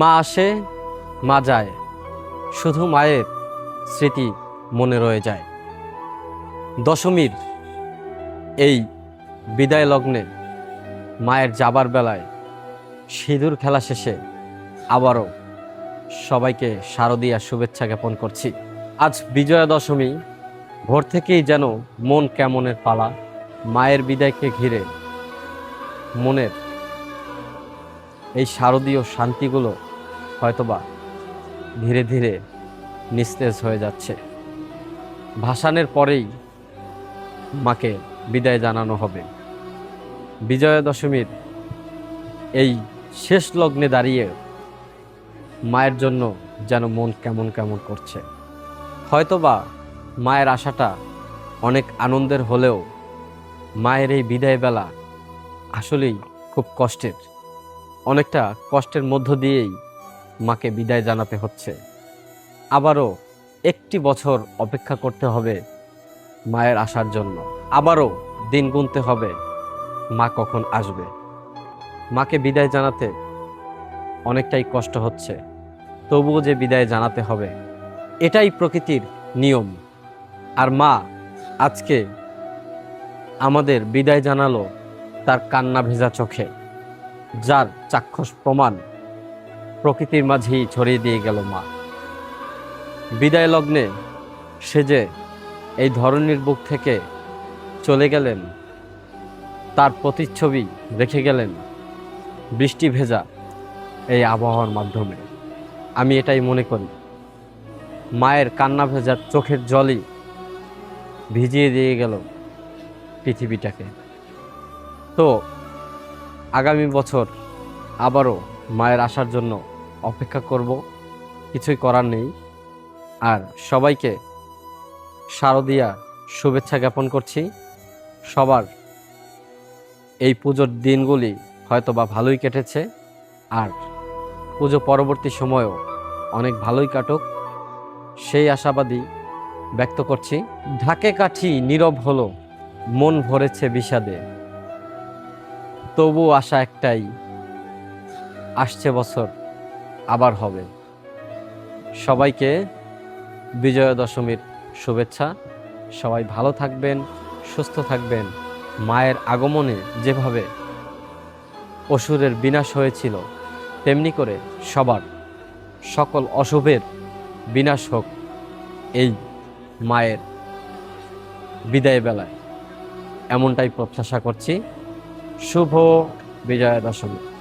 মা আসে, মা যায়। শুধু মায়ের স্মৃতি মনে রয়ে যায়। দশমীর, এই বিদায় লগ্নে মায়ের যাবার বেলায় সিঁদুর খেলা শেষে আবারও সবাইকে শারদীয়া শুভেচ্ছা জ্ঞাপন করছি। আজ বিজয়া দশমী, ভোর থেকেই যেন মন কেমনের পালা, মায়ের বিদায়কে ঘিরে মনের এই শারদীয় শান্তিগুলো হয়তোবা ধীরে ধীরে নিস্তেজ হয়ে যাচ্ছে। ভাসানের পরেই মাকে বিদায় জানানো হবে। বিজয়া দশমীর এই শেষ লগ্নে দাঁড়িয়ে মায়ের জন্য যেন মন কেমন কেমন করছে। হয়তোবা মায়ের আশাটা অনেক আনন্দের হলেও মায়ের এই বিদায় বেলা আসলেই খুব কষ্টের। অনেকটা কষ্টের মধ্য দিয়েই মাকে বিদায় জানাতে হচ্ছে। আবারও একটি বছর অপেক্ষা করতে হবে মায়ের আসার জন্য। আবারও দিন গুনতে হবে, মা কখন আসবে? মাকে বিদায় জানাতে অনেকটাই কষ্ট হচ্ছে। তবুও যে বিদায় জানাতে হবে, এটাই প্রকৃতির নিয়ম। আর মা আজকে আমাদের বিদায় জানালো তার কান্না ভেজা চোখে, যার চাক্ষুষ প্রমাণ প্রকৃতির মাঝেই ছড়িয়ে দিয়ে গেল মা। বিদায় লগ্নে সে যে এই ধরনের বুক থেকে চলে গেলেন, তার প্রতিচ্ছবি রেখে গেলেন বৃষ্টি ভেজা এই আবহাওয়ার মাধ্যমে। আমি এটাই মনে করি, মায়ের কান্না ভেজা চোখের জলই ভিজিয়ে দিয়ে গেল পৃথিবীটাকে। তো আগামী বছর আবারও মায়ের আসার জন্য অপেক্ষা করব। কিছুই করার নেই। আর সবাইকে শারদীয়া শুভেচ্ছা জ্ঞাপন করছি। সবার এই পুজোর দিনগুলি হয়তো বা ভালোই কেটেছে। আর পুজো পরবর্তী সময়েও অনেক ভালোই কাটুক। সেই আশাবাদী ব্যক্ত করছি। ঢাকে কাঠি নীরব হলো, মন ভরেছে বিষাদে। তবু আশা একটাই, আসছে বছর আবার হবে। সবাইকে বিজয়া দশমীর শুভেচ্ছা। সবাই ভালো থাকবেন, সুস্থ থাকবেন। মায়ের আগমনে যেভাবে অসুরের বিনাশ হয়েছিল, তেমনি করে সবার সকল অশুভের বিনাশ হোক এই মায়ের বিদায় বেলায়। এমনটাই প্রত্যাশা করছি। শুভ বিজয়া দশমী।